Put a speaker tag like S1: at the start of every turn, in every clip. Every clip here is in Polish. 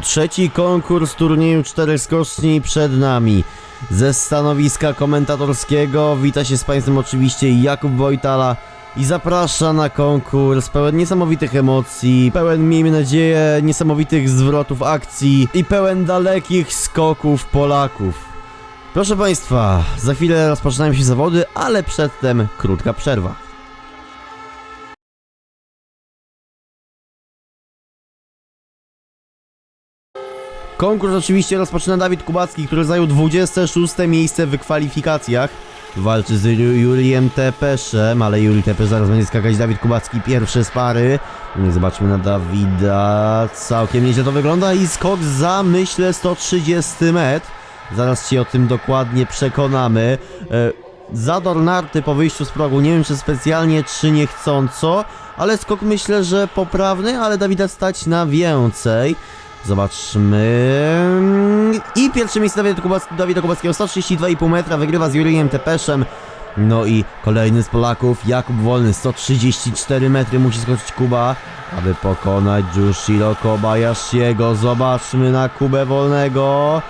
S1: Trzeci konkurs turnieju czterech skoczni przed nami. Ze stanowiska komentatorskiego wita się z Państwem oczywiście Jakub Wojtala i zaprasza na konkurs pełen niesamowitych emocji, pełen miejmy nadzieję niesamowitych zwrotów akcji i pełen dalekich skoków Polaków. Proszę Państwa, za chwilę rozpoczynają się zawody, ale przedtem krótka przerwa. Konkurs oczywiście rozpoczyna Dawid Kubacki, który zajął 26 miejsce w kwalifikacjach. Walczy z Ju- Juriem Tepeszem, ale Juri Tepesz zaraz będzie skakać Dawid Kubacki pierwszy z pary. Zobaczmy na Dawida. Całkiem nieźle to wygląda i skok za myślę 130 metr. Zaraz się o tym dokładnie przekonamy. E, Zador narty po wyjściu z progu, nie wiem czy specjalnie, czy niechcąco, ale skok myślę, że poprawny, ale Dawida stać na więcej. Zobaczmy. I pierwsze miejsce Dawida, Kubac- Dawida Kubackiego, 132,5 metra, wygrywa z Jurijem Tepeszem. No i kolejny z Polaków, Jakub Wolny, 134 metry musi skoczyć Kuba, aby pokonać Jushiro Kobayashiego. Zobaczmy na Kubę Wolnego.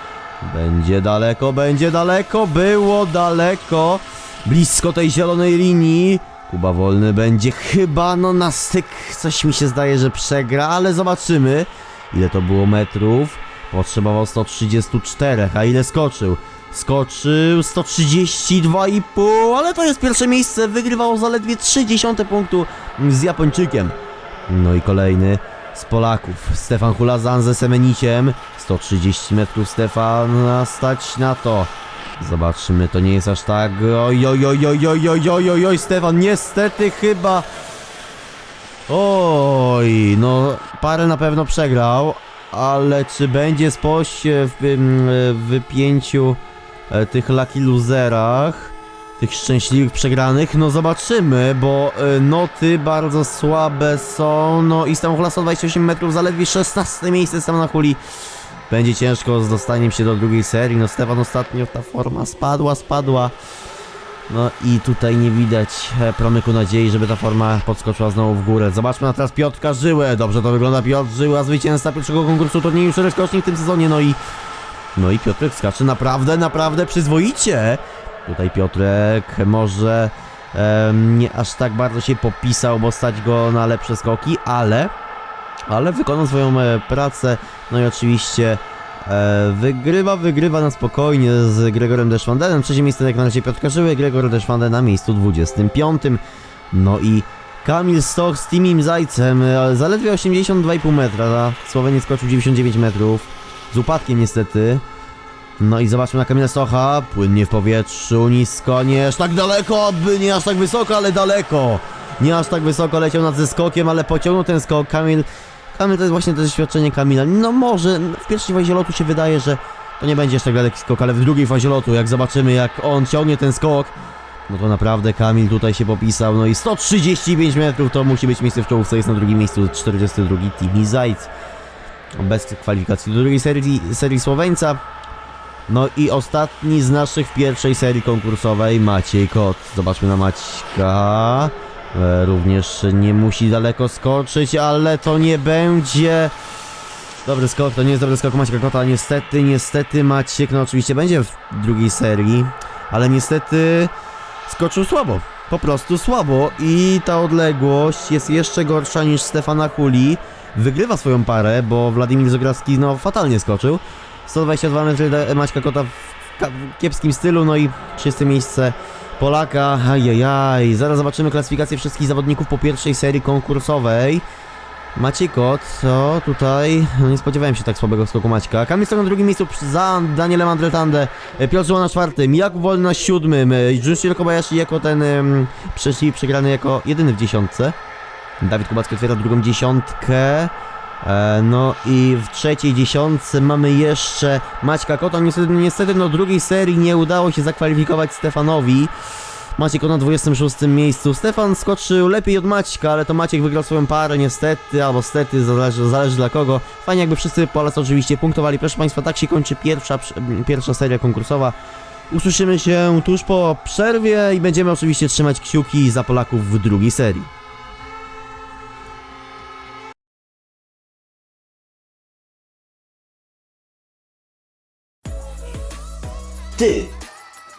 S1: Będzie daleko, będzie daleko, było daleko. Blisko tej zielonej linii. Kuba Wolny będzie chyba no na styk. Coś mi się zdaje, że przegra, ale zobaczymy. Ile to było metrów? Potrzebował 134, a ile skoczył? Skoczył 132,5, ale to jest pierwsze miejsce. Wygrywał zaledwie 30 punktu z Japończykiem. No i kolejny z Polaków. Stefan Hulazan ze Semeniciem. 130 metrów Stefana stać na to. Zobaczymy, to nie jest aż tak. Oj, oj, oj, oj, oj, oj, oj, oj, oj, Stefan, niestety chyba. Oj, no parę na pewno przegrał, ale czy będzie spość w, wypięciu e, tych lucky loserach, tych szczęśliwych przegranych? No zobaczymy, bo e, noty bardzo słabe są, no i Stamhula 128 metrów, zaledwie 16 miejsce sam na huli. Będzie ciężko z dostaniem się do drugiej serii, no Stefan ostatnio ta forma spadła, spadła. No i tutaj nie widać e, promyku nadziei, żeby ta forma podskoczyła znowu w górę. Zobaczmy na teraz Piotrka Żyłę. Dobrze to wygląda Piotr Żyła, zwycięzca pierwszego konkursu turnieju szeregskoczni w tym sezonie. No i no i Piotrek skacze naprawdę, naprawdę przyzwoicie. Tutaj Piotrek może nie aż tak bardzo się popisał, bo stać go na lepsze skoki, ale ale wykonał swoją e, pracę. No i oczywiście E, wygrywa, wygrywa na spokojnie z Gregorem Deschwandenem. Trzecie miejsce jak na razie Piotr Karzyły, Gregor Deschwanden na miejscu 25. No i Kamil Stoch z Timim Zajcem, e, zaledwie 82,5 metra, a Słoweniec skoczył 99 metrów, z upadkiem niestety. No i zobaczmy na Kamila Stocha, płynnie w powietrzu, nisko, nie aż tak daleko, nie aż tak wysoko, ale daleko. Nie aż tak wysoko leciał nad ze skokiem, ale pociągnął ten skok. Kamil Kamil to jest właśnie to doświadczenie Kamila. No może w pierwszej fazie lotu się wydaje, że to nie będzie jeszcze tak daleki skok, ale w drugiej fazie lotu, jak zobaczymy jak on ciągnie ten skok, no to naprawdę Kamil tutaj się popisał. No i 135 metrów to musi być miejsce w czołówce, jest na drugim miejscu 42 Timi Zajc. Bez kwalifikacji do drugiej serii, serii Słoweńca. No i ostatni z naszych w pierwszej serii konkursowej, Maciej Kot. Zobaczmy na Maćka. E, Również nie musi daleko skoczyć, ale to nie będzie dobry skok, to nie jest dobry skok Maćka Kota, niestety, niestety Maciek, no oczywiście będzie w drugiej serii, ale niestety skoczył słabo, po prostu słabo i ta odległość jest jeszcze gorsza niż Stefana Kuli, wygrywa swoją parę, bo Władimir Zograwski no fatalnie skoczył, 122 metry Maćka Kota w kiepskim stylu, no i 30 miejsce Polaka, ajajaj, zaraz zobaczymy klasyfikację wszystkich zawodników po pierwszej serii konkursowej. Maciej Kot, to tutaj, no nie spodziewałem się tak słabego skoku Maćka. Kamil Stok na drugim miejscu za Danielem Andretande, E, Piotr Żyła na czwartym, Jakub Wolny na siódmym, e, Junshiro Kobayashi jako ten um, przegrany jako jedyny w dziesiątce. Dawid Kubacki otwiera drugą dziesiątkę. E, No i w trzeciej dziesiątce mamy jeszcze Maćka Kota. Niestety, niestety no drugiej serii nie udało się zakwalifikować Stefanowi. Maciek na 26 miejscu. Stefan skoczył lepiej od Maćka, ale to Maciek wygrał swoją parę niestety, albo stety, zależy, zależy dla kogo. Fajnie jakby wszyscy Polacy oczywiście punktowali. Proszę Państwa, tak się kończy pierwsza, pierwsza seria konkursowa. Usłyszymy się tuż po przerwie i będziemy oczywiście trzymać kciuki za Polaków w drugiej serii. Ty!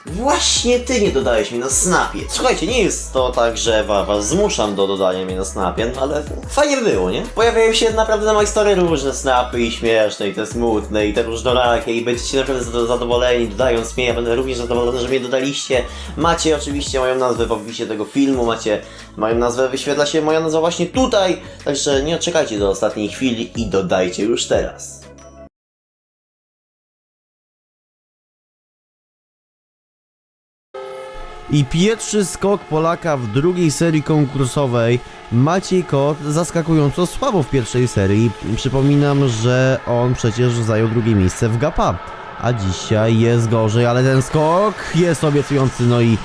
S1: Właśnie ty nie dodałeś mi na snapie. Słuchajcie, nie jest to tak, że wa- was zmuszam do dodania mnie na snapie, no ale fajnie by było, nie? Pojawiają się naprawdę na mojej story różne snapy i śmieszne, i te smutne, i te różnorakie, i będziecie naprawdę zado- zadowoleni, dodając mnie. Ja będę również zadowolony, że mnie dodaliście. Macie oczywiście moją nazwę w opisie tego filmu, macie moją nazwę, wyświetla się moja nazwa właśnie tutaj, także nie czekajcie do ostatniej chwili i dodajcie już teraz. I pierwszy skok Polaka w drugiej serii konkursowej. Maciej Kot zaskakująco słabo w pierwszej serii. Przypominam, że on przecież zajął drugie miejsce w GAPA. A dzisiaj jest gorzej, ale ten skok jest obiecujący. No i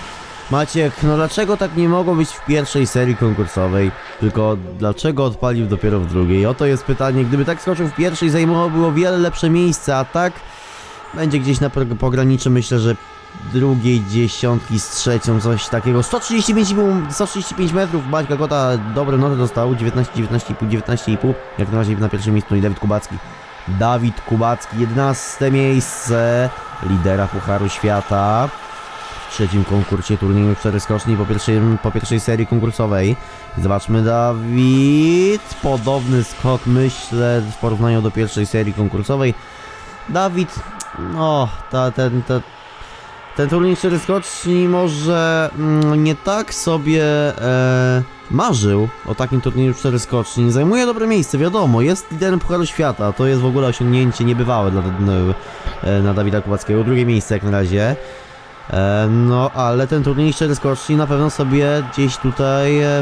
S1: Maciek, no dlaczego tak nie mogło być w pierwszej serii konkursowej? Tylko dlaczego odpalił dopiero w drugiej? Oto jest pytanie. Gdyby tak skoczył w pierwszej, zajmowało o wiele lepsze miejsce, a tak będzie gdzieś na pograniczu, myślę, że drugiej dziesiątki z trzecią, coś takiego. 135, 135 metrów, Maćka Kota dobre noty dostał, 19, 19,5, 19,5, jak na razie na pierwszym miejscu i Dawid Kubacki. Dawid Kubacki, 11 miejsce lidera Pucharu Świata w trzecim konkursie turnieju 4 skoczni po pierwszej, po pierwszej serii konkursowej. Zobaczmy Dawid, podobny skok myślę w porównaniu do pierwszej serii konkursowej. Dawid, no, ta, ten, ta, ten turniej 4 skoczni może mm, nie tak sobie e, marzył o takim turnieju 4 skoczni. Zajmuje dobre miejsce, wiadomo, jest liderem Pucharu Świata, to jest w ogóle osiągnięcie niebywałe dla, e, na Dawida Kubackiego. Drugie miejsce jak na razie. E, no, ale ten turniej 4 skoczni na pewno sobie gdzieś tutaj e,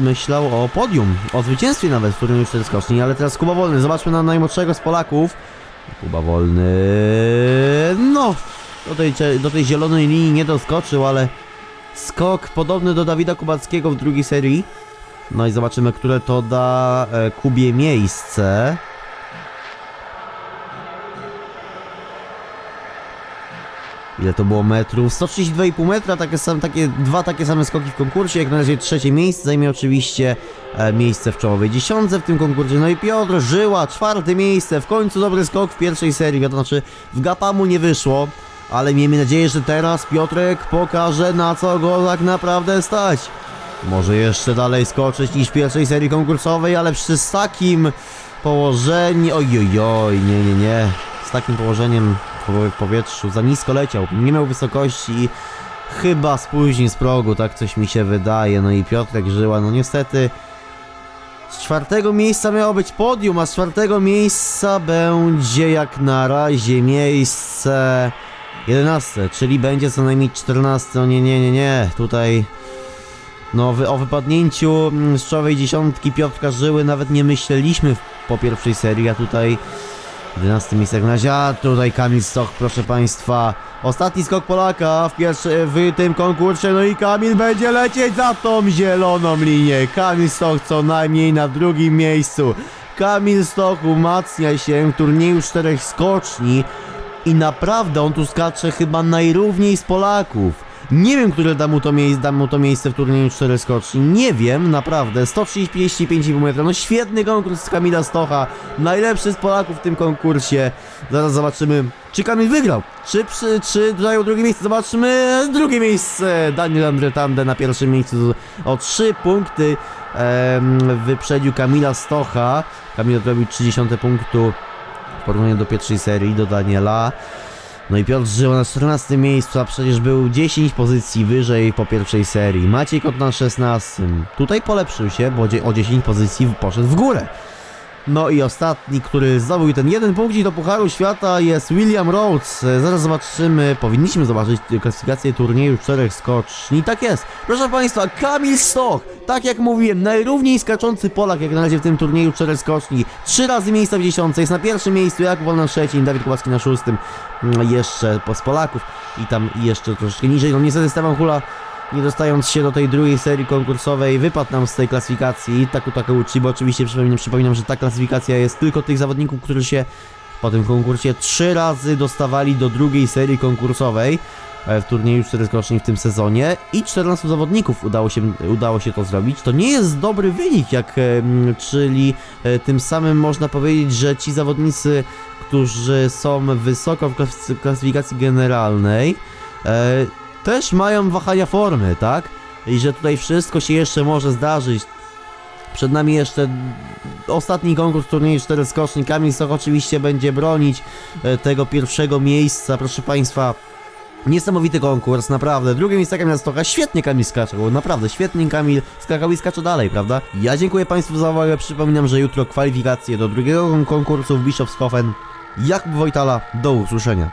S1: myślał o podium, o zwycięstwie nawet w turnieju 4 skoczni, ale teraz Kuba Wolny, zobaczmy na najmłodszego z Polaków. Kuba Wolny, no, do tej, do tej zielonej linii nie doskoczył, ale skok podobny do Dawida Kubackiego w drugiej serii. No i zobaczymy, które to da e, Kubie miejsce. Ile to było metrów? 132,5 metra, takie, same, takie, dwa takie same skoki w konkursie. Jak na razie trzecie miejsce zajmie oczywiście e, miejsce w czołowej dziesiątce w tym konkursie. No i Piotr Żyła, czwarte miejsce. W końcu dobry skok w pierwszej serii. Wiadomo, znaczy w Gapamu nie wyszło, ale miejmy nadzieję, że teraz Piotrek pokaże na co go tak naprawdę stać. Może jeszcze dalej skoczyć niż w pierwszej serii konkursowej, ale przy takim położeniem... Oj, oj, oj, nie, nie, nie. Z takim położeniem w powietrzu za nisko leciał. Nie miał wysokości i chyba spóźnił z progu, tak coś mi się wydaje. No i Piotrek Żyła, no niestety... Z czwartego miejsca miało być podium, a z czwartego miejsca będzie jak na razie miejsce 11, czyli będzie co najmniej 14. No nie, nie, nie, nie. Tutaj no o wypadnięciu czołowej dziesiątki Piotrka Żyły nawet nie myśleliśmy po pierwszej serii, a tutaj 11 miejsce jak na a tutaj Kamil Stoch, proszę Państwa. Ostatni skok Polaka w, pierwszy, w tym konkursie, no i Kamil będzie lecieć za tą zieloną linię. Kamil Stoch co najmniej na drugim miejscu. Kamil Stoch umacnia się w turnieju czterech skoczni i naprawdę on tu skacze chyba najrówniej z Polaków. Nie wiem, które da mu to, miejsce, da mu to miejsce w turnieju 4 skoczni. Nie wiem, naprawdę. 135,5 metra. No świetny konkurs z Kamila Stocha. Najlepszy z Polaków w tym konkursie. Zaraz zobaczymy, czy Kamil wygrał. Czy, przy, czy zajął drugie miejsce. Zobaczmy. Drugie miejsce. Daniel Andretande na pierwszym miejscu o 3 punkty. Em, wyprzedził Kamila Stocha. Kamil odrobił 30 punktu w porównaniu do pierwszej serii, do Daniela. No i Piotr Żyła na 14 miejscu, a przecież był 10 pozycji wyżej po pierwszej serii. Maciej Kot na 16. Tutaj polepszył się, bo o 10 pozycji poszedł w górę. No i ostatni, który zdobył ten jeden punkt do Pucharu Świata jest William Rhodes. Zaraz zobaczymy, powinniśmy zobaczyć klasyfikację turnieju czterech skoczni. Tak jest. Proszę Państwa, Kamil Stoch, tak jak mówiłem, najrówniej skaczący Polak jak na razie w tym turnieju czterech skoczni. Trzy razy miejsca w dziesiątce, jest na pierwszym miejscu, Jakub Wol na trzecim, Dawid Kubacki na szóstym. Mm, Jeszcze z Polaków i tam jeszcze troszeczkę niżej. No niestety Stefan Hula nie dostając się do tej drugiej serii konkursowej, wypadł nam z tej klasyfikacji. Taku Takeuchi, bo oczywiście przypominam, przypominam, że ta klasyfikacja jest tylko tych zawodników, którzy się po tym konkursie trzy razy dostawali do drugiej serii konkursowej. e, w turnieju 4 skoczni w tym sezonie i 14 zawodników udało się, udało się to zrobić. To nie jest dobry wynik, jak, em, czyli e, tym samym można powiedzieć, że ci zawodnicy, którzy są wysoko w klasy- klasyfikacji generalnej, e, też mają wahania formy, tak? I że tutaj wszystko się jeszcze może zdarzyć. Przed nami jeszcze ostatni konkurs turnieju 4 skoczni. Kamil Soch oczywiście będzie bronić e, tego pierwszego miejsca, proszę Państwa. Niesamowity konkurs, naprawdę. Drugie miejsce Kamil Stocha, świetnie Kamil skaczał, naprawdę świetnie Kamil skakał i skacze dalej, prawda? Ja dziękuję Państwu za uwagę, przypominam, że jutro kwalifikacje do drugiego konkursu w Bischofshofen. Jakub Wojtala, do usłyszenia.